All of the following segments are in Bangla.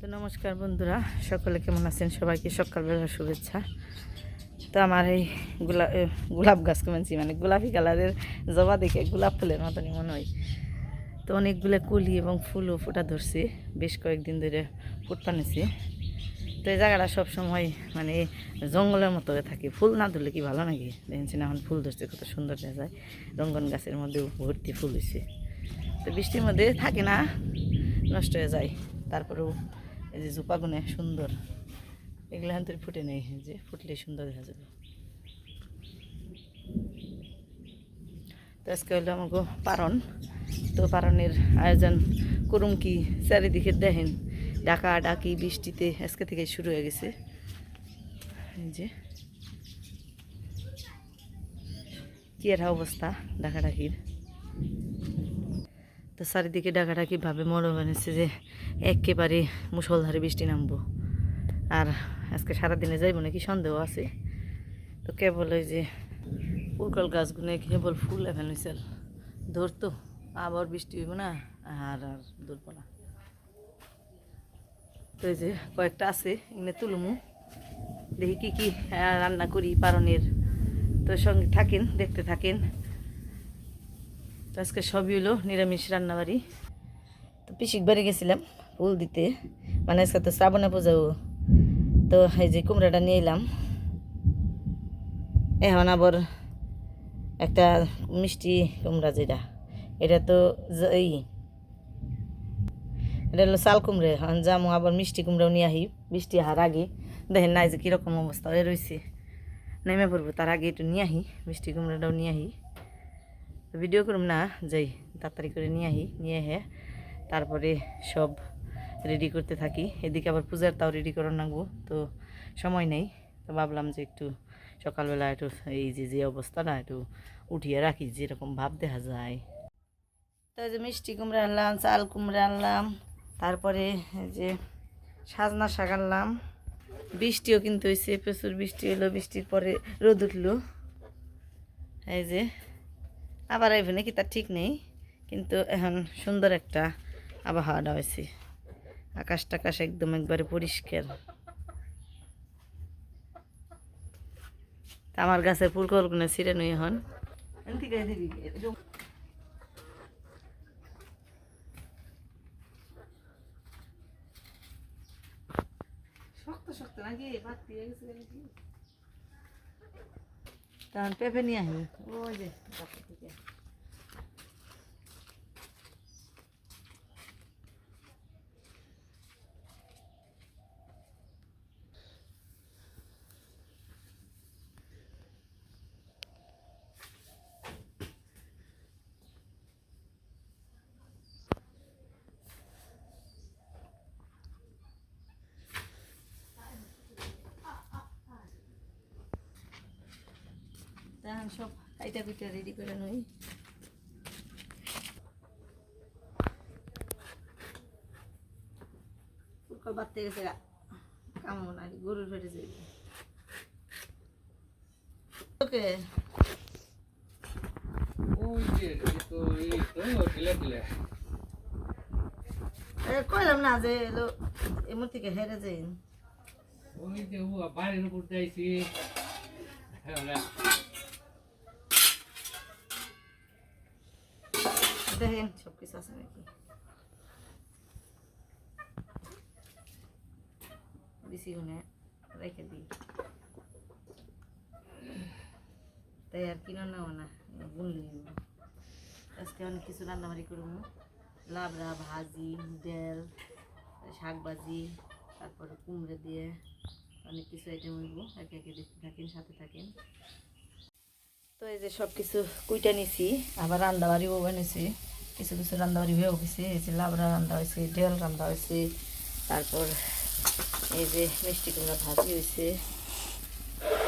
তো নমস্কার বন্ধুরা, সকলে কেমন আছেন? সবাইকে সকালবেলা শুভেচ্ছা। তো আমার এই গোলাপ গোলাপ গাছ কমেছি মানে গোলাপি কালারের জবা দেখে গোলাপ ফুলের মতনই মনে হয়। তো অনেকগুলো কুলি এবং ফুলও ফুটা ধরছে, বেশ কয়েকদিন ধরে ফুট পানেছি তো এই জায়গাটা সবসময় মানে জঙ্গলের মতো থাকে। ফুল না ধরলে কি ভালো নাকি? দেখছেন এখন ফুল ধরছে, কত সুন্দর দেখা যায়। রঙ্গন গাছের মধ্যে ভর্তি ফুল হয়েছে। তো বৃষ্টির মধ্যে থাকে না, নষ্ট হয়ে যায়। তারপরেও এই যে জুপাগুনে সুন্দর। এগুলো হান ফুটে নেই, যে ফুটলে সুন্দর দেখা যাবে। তো আজকে হলো আমাকে পারণ। তো পারণের আয়োজন করুম কি? চারিদিকে দেখেন ডাকা ডাকি বৃষ্টিতে আজকে থেকে শুরু হয়ে গেছে। এই যে। কি একটা অবস্থা ডাকাডাকির তো চারিদিকে ডাকাডাকি ভাবে মনে বানিয়েছে যে একেবারে মুসলধারে বৃষ্টি নামবো। আর আজকে সারাদিনে যাইব নাকি সন্দেহ আছে। তো কেবল ওই যে উরকল গাছগুলো কেবল ফুল এখন হয়েছিল ধরতো আবার বৃষ্টি হইব না? আর আর ধরবো না। তো যে কয়েকটা আছে এখানে তুলুমু। দেখি কি কি রান্না করি পারনের। তো সঙ্গে থাকেন, দেখতে থাকেন। তো আজকে সবই হলো নিরামিষ রান্নাবাড়ি। তো পিসিক বাড়ি গেছিলাম। ফুল দিতে। মানে আজকে তো শ্রাবণে পূজাও তো এই যে কুমড়াটা নিয়ে এলাম। এখন আবার একটা মিষ্টি কুমড়া যেটা। এটা তো এই। এটা হলো চাল কুমড়ে। এখন যামো আবার মিষ্টি কুমড়াও নিয়ে আহি। বৃষ্টি আহার আগে। দেখেন নাই যে কীরকম অবস্থা হয়ে রয়েছে নেমে পড়ব তার আগে একটু নিয়ে আহি। মিষ্টি কুমড়াটাও নিয়ে আহি। ভিডিও করুম না, যাই তাড়াতাড়ি করে নিয়ে আহি। নিয়ে হে তারপরে সব রেডি করতে থাকি। এদিকে আবার পূজার তাও রেডি করার নাগবো, তো সময় নেই। তো ভাবলাম যে একটু সকালবেলা একটু এই যে যে অবস্থাটা একটু উঠিয়ে রাখি, যেরকম ভাব দেখা যায়। তো যে মিষ্টি কুমড়া আনলাম, চাল কুমড়া আনলাম, তারপরে যে সাজনা শাক আনলাম। বৃষ্টিও কিন্তু হয়েছে প্রচুর বৃষ্টি হলো বৃষ্টির পরে রোদ উঠল। এই যে আবার আইবে কি তার ঠিক নেই, কিন্তু এখন সুন্দর একটা আবহাওয়াটা হয়েছে। আকাশ টাকাশ একদম একবারে পরিষ্কার। আমার গাছের কলগুলো ছিঁড়ে নই নাকি? তখন পেঁপে নিয়ে আসি ওই যে গাছের সব কাইটা কুইটা রেডি করে নই। ফুলকল বাড়তে গেছে গা। কামো না গরুর ফেটে যাবে ওকে। কইলাম না যে এলো এমন থেকে হেরে যাই। ওই যে ও বাড়ির উপর যাইছি দেখেন সব কিছু আছে নাকি? বেশি গুনে রেখে দিই। তাই আর কিনো নেও না গুনলি আজকে অনেক কিছু রান্নাবাড়ি করব। লাবড়া, ভাজি ডাল শাক ভাজি তারপরে কুমড়ে দিয়ে অনেক কিছু আইটেম হইব। একে একে দেখতে থাকেন, সাথে থাকেন। তো এই যে সব কিছু কুইটা নিছি, আবার রান্না বাড়িও বানিয়েছি, কিছু কিছু রান্না বাড়ি হয়েও গেছে, এই যে লাবড়া রান্না হয়েছে ডেল রান্না হয়েছে, তারপর এই যে মিষ্টি কুমড়া ভাজি হয়েছে,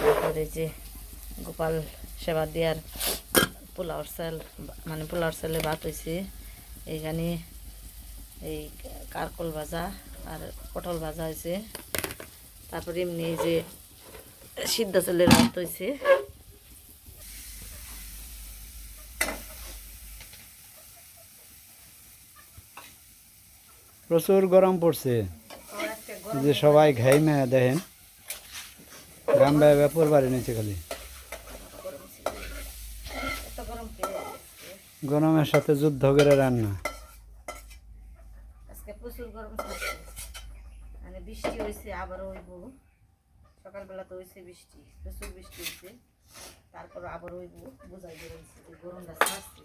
তারপর এই যে গোপাল সেবা দেওয়ার পোলাওর চাল মানে পোলাওর চালে ভাত হয়েছে, এইখানে এই কারকল ভাজা আর পটল ভাজা হয়েছে, তারপরে এমনি এই যে সিদ্ধ চালের ভাত হয়েছে। প্রচুর গরম পড়ছে। যে সবাই ঘাই মেয়া দেখেন। গাম বেয়া বেপর বাড়ি নিচে খালি। গরম গরমের সাথে যুদ্ধ করে রান্না। আজকে প্রচুর গরম মানে বৃষ্টি হইব। সকালবেলা তো বৃষ্টি, প্রচুর বৃষ্টি তারপর আবার হইব, বোঝাই বেরোচ্ছে যে গরমটা ছাড়ছে।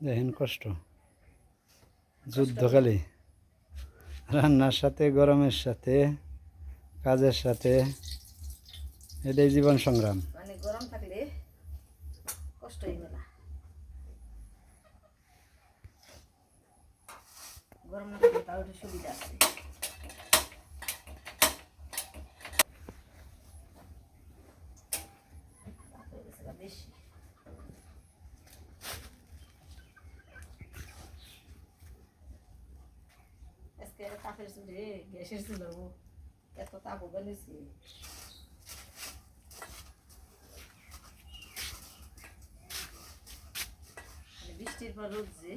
দেখেন কষ্ট। যুদ্ধকালে রান্নার সাথে গরমের সাথে কাজের সাথে এটাই জীবন সংগ্রাম। মানে গরম থাকলে কষ্টই মেলা গরম না থাকলে তাও সুবিধা আছে তাপ হয়ে গেছে গা বেশি আজকে তাপের চুল এত তাপ বানিয়েছি মানে বৃষ্টির পর রোদ যে।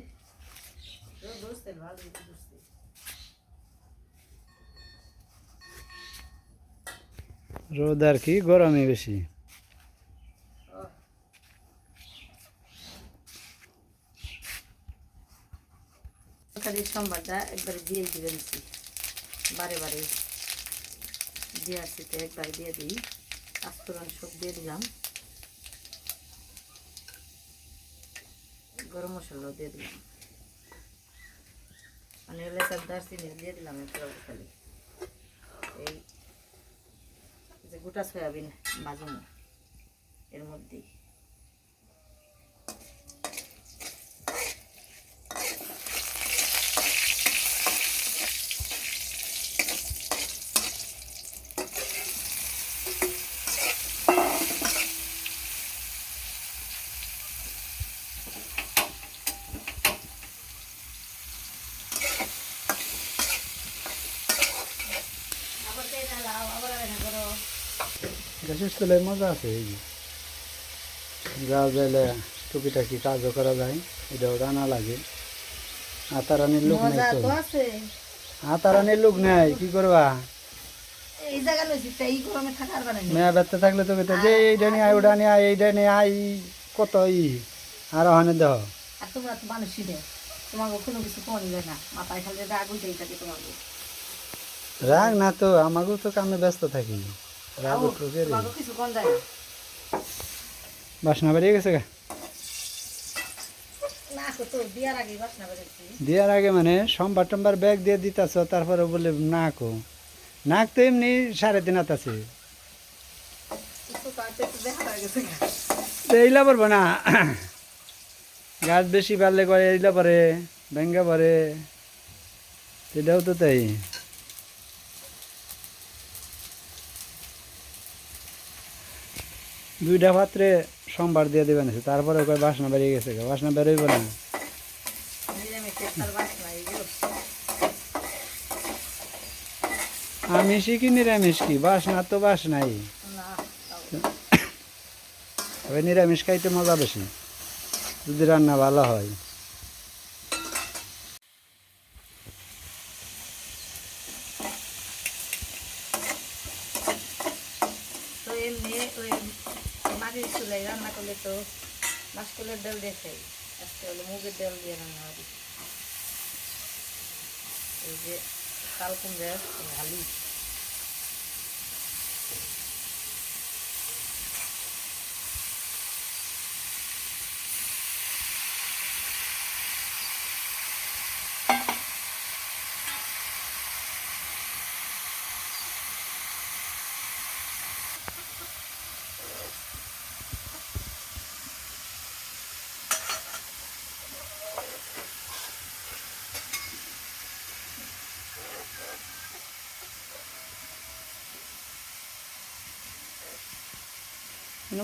রোদ বসতে ভালো বসতে রোদ আর কি গরমই বেশি। সোমবারটা একবারে দিয়ে দিবেন বারে বারে দিয়ে আসছি তো একবারে দিয়ে দিই। আস্তরণ সব দিয়ে দিলাম। গরম মশলাও দিয়ে দিলাম। মানে এলাকার দারচিনি দিয়ে দিলাম একটু খালি। এই যে গোটা সয়াবিন বাজুন, এর মধ্যেই আবার তেল ঢালাও আবার রান্না করো চুলায় মজা আছে এই যে। যাইলে টুকিটাকি কাজও করা যায় এটাও রান্না লাগে। আতারানির লোক নেই তো। আতারানির লোক নেই কি করবা? মেয়া থাকলে তো যে এইটা নিয়ে আয় ওটা নিয়ে আয় এইটা নিয়ে আয় কত ই আর ওখানে দেহ? আর তোমরা তো মানুষই দেয় তোমাকে কোনো কিছু কমই না মাথায় খালি রাগ উঠেই থাকে তোমাকে। রাগ না তো আমাকেও তো কামে ব্যস্ত থাকি বাসনা বেরিয়ে গেছে গা? না আগে দেওয়ার আগে মানে সোমবার টোমবার ব্যাগ দিয়ে দিতাছ তারপরে বলে না কো। নাক তো এমনি সাড়ে তিন হাত আছে। এইলা পারব না। গাছ বেশি বাড়লে করে এইলা পরে ভেঙ্গা পরে। সেটাও তো তাই। দুইটা পাত্রে সোমবার দিয়ে দেবেন তারপরে কয় বাসনা বেরিয়ে গেছে। বাসনা বেরোইব না। নিরামিষের তার বাসনা এগুলো আমিষ কি নিরামিষ কি? বাসনা তো বাসনাই। তবে নিরামিষ খাইতে মজা বেশি, যদি রান্না ভালো হয়। মাটির চুলাই রান্না করলে তো মাসকলের ডাল দিয়ে খাই। আজকে হলো মুগের ডাল দিয়ে রান্না করি এই যে কাল কুমড়ার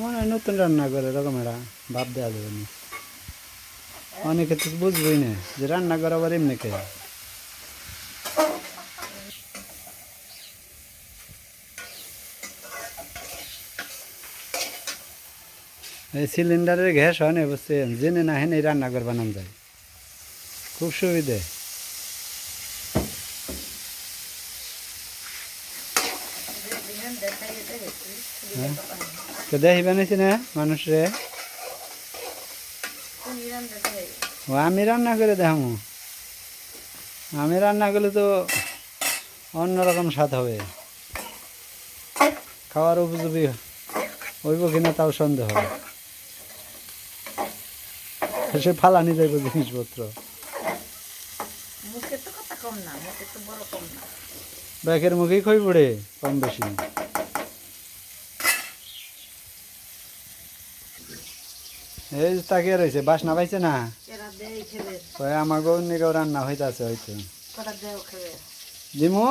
মনে হয় নতুন রান্না করে, এরকম এরা ভাব দেওয়া যাবে না। অনেকে তো বুঝবই না যে রান্না করা আবার এমনি কে। এই সিলিন্ডারের গ্যাস হয় না, বুঝছেন? জেনে না হেনে রান্নাঘর বানানো যায়। খুব সুবিধে। হ্যাঁ। তো দেখি না মানুষরে? ও আমি রান্না করে দেখামো। আমি রান্না করলে তো অন্যরকম স্বাদ হবে। খাওয়ার উপযোগী হইব কিনা তাও সন্দেহ। সে ফালানি যাইব জিনিসপত্র। ব্যাকের মুখেই খই পড়ে কম বেশি। এই তাকিয়ে রয়েছে বাসনা পাইছে না? দেয় খেবে কয় আমাকেও নিকেও রান্না হইতাছে হয়তো। দিমু?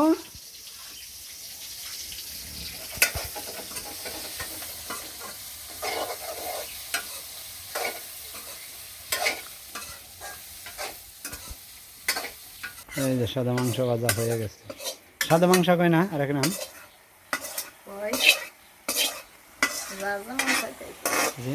এই যে সাদা মাংস ভাজা হয়ে গেছে। সাদা মাংস কয় না আর এক নাম? জি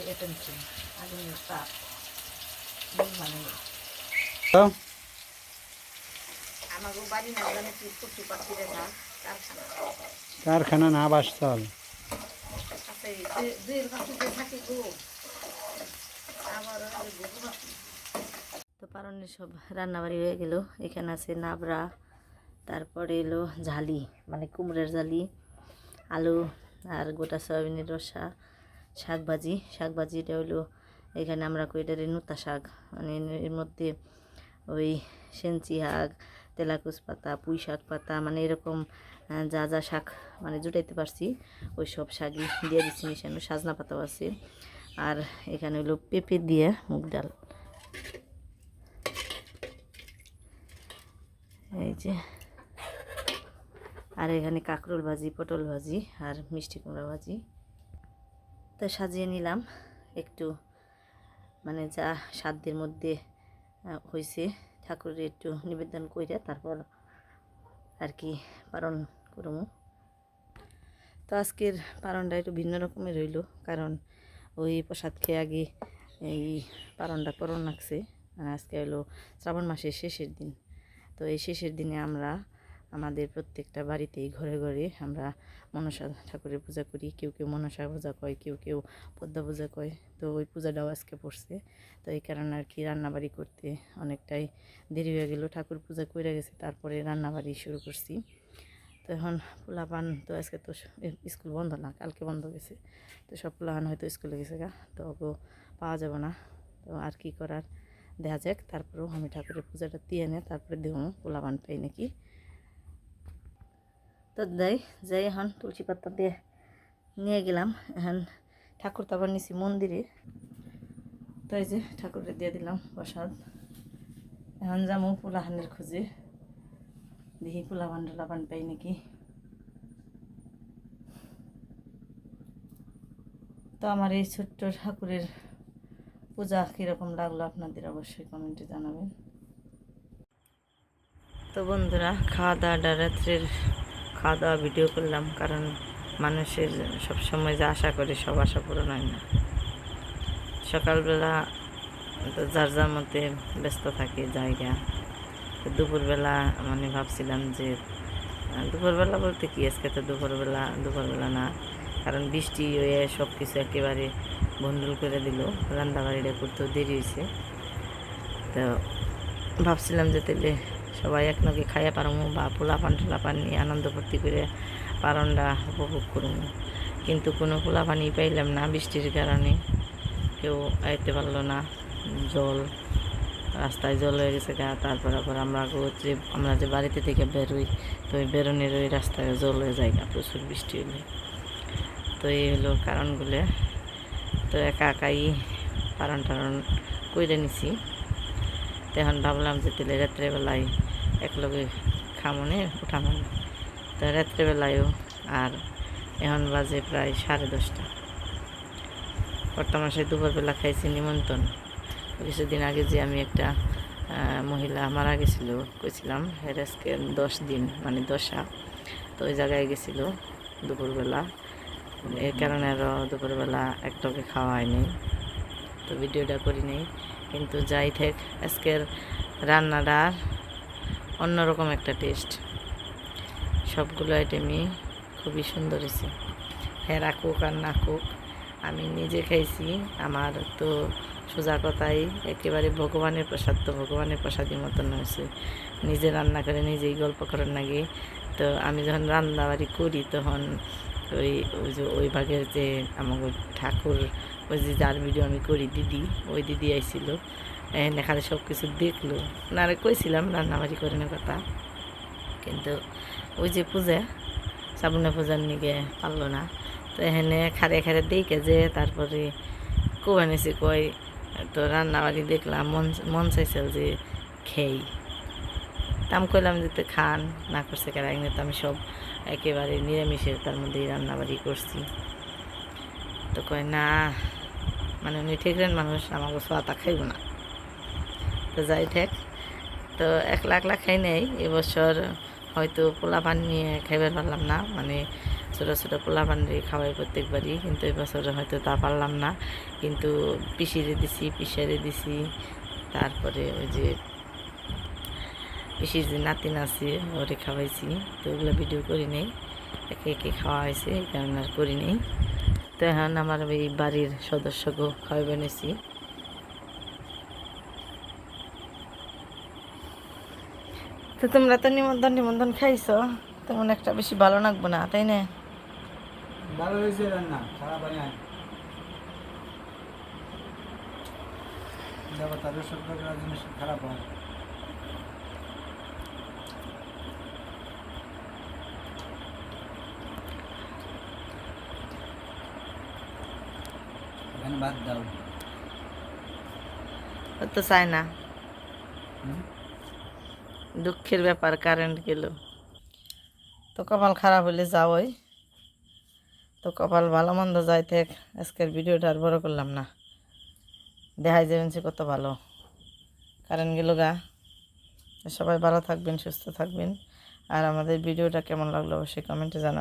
ওই যে গরু পাখি। তো পারনের সব রান্নাবাড়ি হয়ে গেল। এখানে আছে নাবড়া তারপরে এলো ঝালি মানে কুমড়ের ঝালি আলু আর গোটা সয়াবিনের রসা। শাক ভাজি শাক ভাজিটা হলো এখানে আমরা কইটারে নুতা শাক। মানে এর মধ্যে ওই সেঞ্চি শাক তেলাকুচ পাতা, পুঁই শাক পাতা মানে এরকম যা যা শাক মানে জুটাইতে পারছি, ওই সব শাকই দিয়ে দিচ্ছি মিশানো সাজনা পাতাও আছে। আর এখানে হলো পেঁপে দিয়ে মুগ ডাল। এই যে। আর এখানে কাঁকরোল ভাজি, পটল ভাজি আর মিষ্টি কুমড়া ভাজি। তো সাজিয়ে নিলাম। একটু মানে যা সাধ্যের মধ্যে হয়েছে ঠাকুরের একটু নিবেদন কইরা তারপর আর কি পালন করব তো আজকের পালনটা একটু ভিন্ন রকমের হইল, কারণ ওই প্রসাদ খেয়ে আগে এই পালনটা করণ লাগছে। আর আজকে হলো শ্রাবণ মাসের শেষের দিন। তো এই শেষের দিনে আমরা আমাদের প্রত্যেকটা বাড়িতেই ঘরে ঘরে আমরা মনসা ঠাকুরের পূজা করি। কেউ কেউ মনসা পূজা কয়, কেউ কেউ পদ্মা পূজা কয়। তো ওই পূজাটাও আজকে পড়ছে। তো এই কারণে আর কি রান্নাবাড়ি করতে অনেকটাই দেরি হয়ে গেল। ঠাকুর পূজা করে গেছে, তারপরে রান্নাবাড়ি শুরু করছি। তো এখন পোলাপান তো আজকে তো স্কুল বন্ধ না, কালকে বন্ধ গেছে। তো সব পোলাপান হয়তো স্কুলে গেছে গা, তো ওকে পাওয়া যাবে না। তো আর কি করার? দেখা যাক, তারপরেও আমি ঠাকুরের পূজাটা দিয়ে এনে তারপরে দেবো পোলাপান পাই নাকি। তো যাই যাই এখন তুলসী পাতা দিয়ে নিয়ে গেলাম। এখন ঠাকুর তো আবার নিছি মন্দিরে। তো এই যে ঠাকুরের দিয়ে দিলাম প্রসাদ। এখন যাব পোলাহানের খুঁজে। দেখি পোলাপান টোলাপান পাই নাকি। তো আমার এই ছোট্ট ঠাকুরের পূজা কীরকম লাগল আপনাদের অবশ্যই কমেন্টে জানাবেন। তো বন্ধুরা, খাওয়া দাওয়াটা রাত্রের খাওয়া দাওয়া ভিডিও করলাম, কারণ মানুষের সবসময় যা আশা করে সব আশা পূরণ হয় না। সকালবেলা তো যার যার মধ্যে ব্যস্ত থাকে, জায়গা। তো দুপুরবেলা মানে ভাবছিলাম যে, দুপুরবেলা বলতে কি, আজকে তো দুপুরবেলা দুপুরবেলা না, কারণ বৃষ্টি হয়ে সব কিছু একেবারে বন্ডল করে দিল, রান্নাবাড়িটা করতেও দেরি হয়েছে। তো ভাবছিলাম যে তাহলে সবাই এক নগে খাইয়া পারমু, বা পোলাপান টোলাপান নিয়ে আনন্দ ফুর্তি করে পালনটা উপভোগ করব কিন্তু কোনো পোলাপানি পাইলাম না বৃষ্টির কারণে। কেউ আইতে পারল না, জল, রাস্তায় জল হয়ে গেছে গা, তারপর আবার আমরা যে আমরা যে বাড়িতে থেকে বেরোই, তো ওই বেরোনের ওই রাস্তায় জল হয়ে যায় গা, প্রচুর বৃষ্টি হলে তো এই হলো কারণগুলো। তো একা একাই পারন টারণ কইরে নিছি। তো এখন ভাবলাম যে তেলে রাত্রেবেলায় একলগে খামনে, উঠামন। তো রাত্রেবেলায়ও আর এখন বাজে প্রায় সাড়ে দশটা। বর্তমান সে দুপুরবেলা খাইছি নিমন্ত্রণ। কিছুদিন আগে যে আমি একটা মহিলা মারা গেছিল, কইছিলাম, এর আজকে দশ দিন মানে দশা। তো ওই জায়গায় গেছিল দুপুরবেলা। এর কারণে আরও দুপুরবেলা একটাকে খাওয়া হয়নি। তো ভিডিওটা করি নেই। কিন্তু যাই থাক, আজকের রান্নাটার অন্যরকম একটা টেস্ট সবগুলো আইটেমই খুবই সুন্দর হয়েছে। হ্যাঁ রাখুক আর না কুক আমি নিজে খাইছি, আমার তো সোজা কথাই, একেবারে ভগবানের প্রসাদ তো ভগবানের প্রসাদের মতন হয়েছে। নিজে রান্না করে নিজেই গল্প করার নাগে, তো আমি যখন রান্নাবাড়ি করি তখন ওই ওই যে, ওই ভাগের যে আমাকে ঠাকুর, ওই যে যার ভিডিও আমি করি দিদি, ওই দিদি আইছিল। এখানে খালি সব কিছু দেখল। নারে কইছিলাম রান্নাবাড়ি করে না কথা। কিন্তু ওই যে পূজা শ্রাবণা পূজার নিগে পারল না। তো এখানে খারে খারে দেখে যে তারপরে কোয়া নিছি কই তো রান্নাবাড়ি দেখলাম, মন মন চাইছিল যে খেই। তাম কইলাম যে তো খান, না করছে কেন? এখানে তো আমি সব একেবারে নিরামিষের তার মধ্যেই রান্নাবাড়ি করছি। তো কয়, না মানে উনি ঠিকরেন মানুষ, আমাকে সোয়াতা খাইব না। তো যাই ঠেক তো এক লাখ লাখ খাই নাই এবছর হয়তো পোলা পান নিয়ে খাইবার পারলাম না মানে ছোটো ছোটো পোলা পান খাওয়াই প্রত্যেকবারই, কিন্তু এবছর হয়তো তা পারলাম না। কিন্তু পিসিরে দিছি পিসারে দিছি, তারপরে ওই যে পিসির যে নাতিন আছে ওরে খাওয়াইছি, তো ওগুলো ভিডিও করি নেই। একে একে খাওয়া হয়েছে, এই কারণে আর করি নেই। তো এখন আমার এই বাড়ির সদস্যকেও খাওয়াই বানিয়েছি তো তোমরা তো নিমন্ত্রণ নিমন্ত্রণ খাইছো তেমন একটা বেশি ভালো লাগবো না তাই না? ভালো হয়েছে রান্না খারাপ হয় নাই। দেবতা রসুন করা জিনিস খারাপ হয়। বাদ দাও। ও তো চায় না? দুঃখের ব্যাপার কারেন্ট গেল। তো কপাল খারাপ হলে যাওই। তো কপাল ভালো মন্দ যাই থাক, আজকের ভিডিওটা আর বড় করলাম না। দেখাই যাবেন সে কত ভালো। কারেন্ট গেল গা। সবাই ভালো থাকবেন, সুস্থ থাকবেন। আর আমাদের ভিডিওটা কেমন লাগল অবশ্যই কমেন্টে জানাবেন।